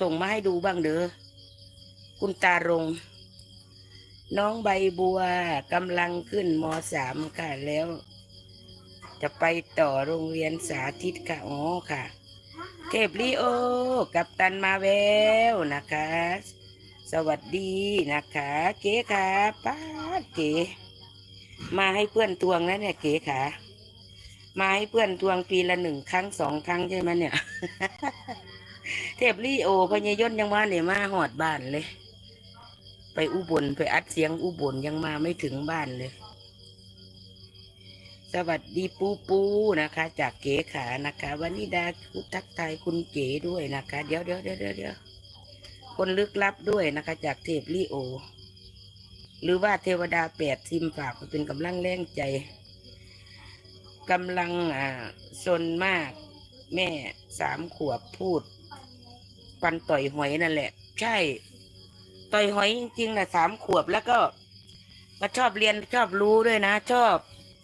ส่งมาให้ดูบ้างเด้อคุณตารงน้องใบบัวกำลังขึ้นมสามค่ะแล้ว จะไปต่อโรงเรียนสาธิตค่ะอ๋อค่ะ เทพลีโอ กับตันมาแววนะคะ สวัสดีนะคะ เก๋ค่ะป้าเก๋มาให้เพื่อนทวงนะเนี่ยเก๋ค่ะ มาให้เพื่อนทวงปีละหนึ่งครั้งสองครั้งใช่ไหมเนี่ย เทพลีโอพญายนยังว่าเนี่ยมาหอดบ้านเลย ไปอุบลไปอัดเสียงอุบลยังมาไม่ถึงบ้านเลย สวัสดีปูปูนะคะ จากเก๋ขานะคะวันนี้ดาคุทักทายคุณเก๋ด้วยนะคะ เดี๋ยวเดี๋ยวเดี๋ยวเดี๋ยวคนลึกลับด้วยนะคะ จากเทพลีโอ หรือว่าเทวดาแปดทิมฝากเป็นกำลังแรงใจกำลังอ่าซนมาก แม่สามขวบพูด ปันต่อยหอยนั่นแหละ ใช่ ต่อยหอยจริงๆนะสามขวบแล้วก็ก็ชอบเรียนชอบรู้ด้วยนะ ชอบ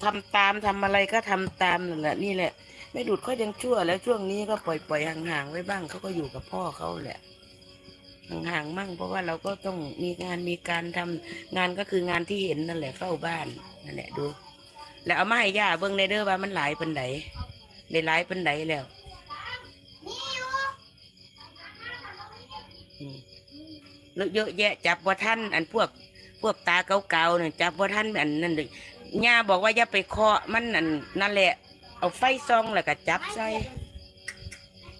ทำตามทำอะไรก็ทำตามนั่นแหละนี่แหละ ไม่ดุดเขายังชั่วแล้วช่วงนี้ก็ปล่อยปล่อยๆห่างๆไว้บ้างเขาก็อยู่กับพ่อเขาแหละห่างๆมั่งเพราะว่าเราก็ต้องมีงานมีการทำงานก็คืองานที่เห็นนั่นแหละเฝ้าบ้านนั่นแหละดู แล้วเอามาให้ย่าเบิ่งในเด้อว่ามันหลายปันไดได้หลายปันไดแล้ว อืม แล้วเยอะแยะ จับว่าท่านอันพวกพวกตาเก่าๆเนี่ยจับว่าท่านอันนั่นเลยย่าบอกว่าอย่าไปเคาะมันอันนั่นแหละ เอาไฟซองแล้วก็จับใส่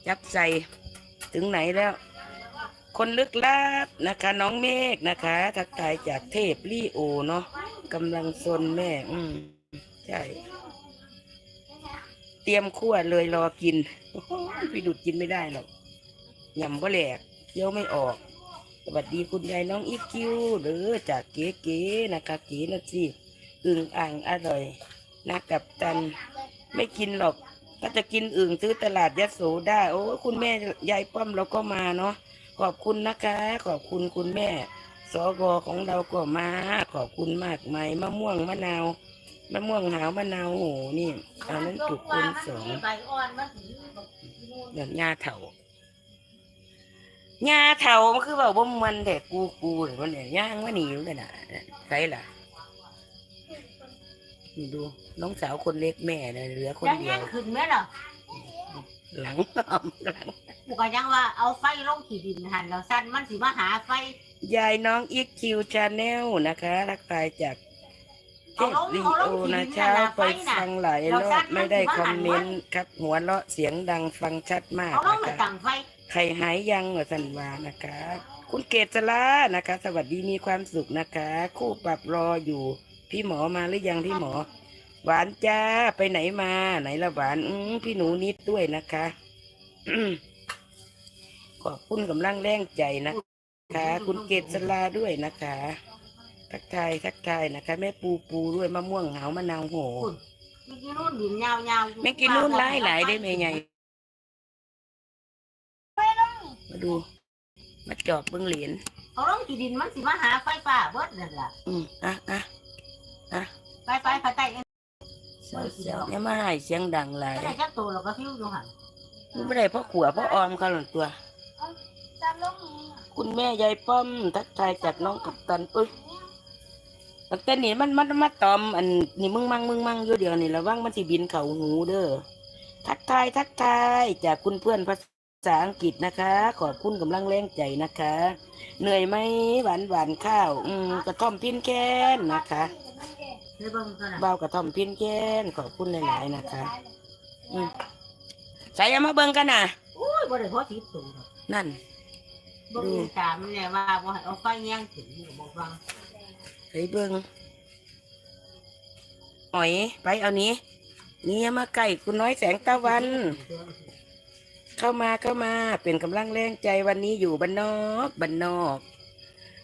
จับใส่ถึงไหนแล้ว คนลึกลับนะคะ น้องเมฆนะคะ ทักทายจากเทพลี่โอเนาะกำลังซนแม่ อืมใช่เตรียมขั้วเลยรอกินพี่ดุดกินไม่ได้หรอกยำก็แหลก เคี้ยวไม่ออก สวัสดีคุณยายน้องอีคิว หรือจากเก๋ๆนะคะเก๋นะสิอึ่งอ่างอร่อยนะกับตันไม่กินหรอกถ้าจะกินอึ่งซื้อตลาดยะโสได้โอ้คุณแม่ยายป้อมเราก็มาเนาะขอบคุณนะคะ ขอบคุณคุณแม่สกของเราก็มา ขอบคุณมากมายมะม่วงมะนาวมะม่วงหาวมะนาวโอ้โหนี่อันนั้นจุกคูณสองใบอ่อนมันถือเดี๋ยวหญ้าเถา หญ้าเถามันคือแบบว่ามันแต่กูกูหรือว่าเนี่ยย่างว่าหนีอยู่กันน่ะใครล่ะนี่ดูน้องสาวคนเล็กแม่เนี่ยเหลือคนยังเดียยัว งขึ้นไหมล่ะหลังหลังกูก็ยังว่าเอาไฟลงขีดินหันแล้วสั้นมันสิมาหาไฟ ยายน้องอีกคิวชาแนลนะคะ รักทายจากเทพลีโอนะเช้าไปฟังหลายรอบไม่ได้คอมเมนต์ครับ หัวเราะเสียงดังฟังชัดมากเอาลงนะไปคะ ตั้งไฟ ใครหายยังเหรอสันวานะคะ คุณเกศลานะคะ สวัสดีมีความสุขนะคะ คู่ปรับรออยู่ พี่หมอมาหรือยังพี่หมอ หวานจ้าไปไหนมาไหนละหวานอืมพี่หนูนิดด้วยนะคะอืมขอบคุณกำลังแรงใจนะคะ คุณเกศลาด้วยนะคะ ทักทายทักทายนะคะ แม่ปูปูด้วยมะม่วงหาวมะนาวโหคุณไม่กินนู่นดินยาวๆแม่กินนู่นหลายหลายได้ไหมไง มาดู มาจอบเบิ้งเหรียญเอาลงขีดินมันสิมาหาไฟป่าเบิดนั่นล่ะอืมอะอะอะไปไปไปใต้เองเสียวเสียวอย่ามาให้เสียงดังหลายไม่ได้จักตัวเราก็พิ้วอยู่หันไม่ได้เพราะขัวเพราะออมเขาหล่นตัวคุณแม่ยายป้อม ทักทายจากน้องกัปตันเอ้ยตั้งแต่นี่มันมันมาตอม อันนี่มึงมั่งมึงมั่งอยู่เดียวนี่ระวังมันสิบินเข่าหูเด้อทักทายทักทายจากคุณเพื่อนภา ษาอังกฤษนะคะ ขอบคุณกำลังแรงใจนะคะ เหนื่อยไหมหวานหวานข้าวอืมกระท่อมพินแค้นนะคะเดี๋ยวเบิ่งกันนะเบากระท่อมพินแค้นขอบคุณหลายๆนะคะอืมใส่เอามาเบิ่งกันนะอุ้ยบ่ได้พอสิบตัวหรอกนั่นเบิ่งตามมันเนี่ยว่าบ่ให้เอาไฟแย่งถึงนี่ก็บอกฟังเฮ้ยเบิ่งหอยไปเอานี้นี่อย่ามาใกล้คุณน้อยแสงตะวัน เข้ามาเข้ามาเป็นกำลังแรงใจวันนี้อยู่บ้านนอกบ้านนอก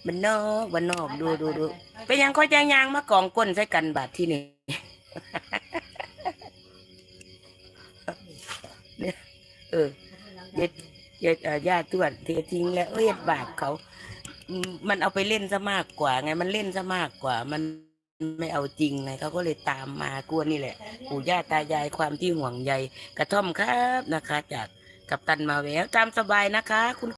บ้านนอกบ้านนอกดูดูดูเป็นหยังค่อยจางยางมากองก้นใส่กันบาดที่นี่เนี่ยเออเย็ดเย็ดเอ่อญาติทวดเททิ้งแล้วเอ้ยบาปเขาอืมมันเอาไปเล่นซะมากกว่า ไง มันเล่นซะมากกว่า มันไม่เอาจริงไงเขาก็เลยตามมากลัวนี่แหละปู่ย่าตายายความที่ห่วงใยกระท่อมครับนะคะจาก กับตันมาแววตามสบายนะคะ คุณ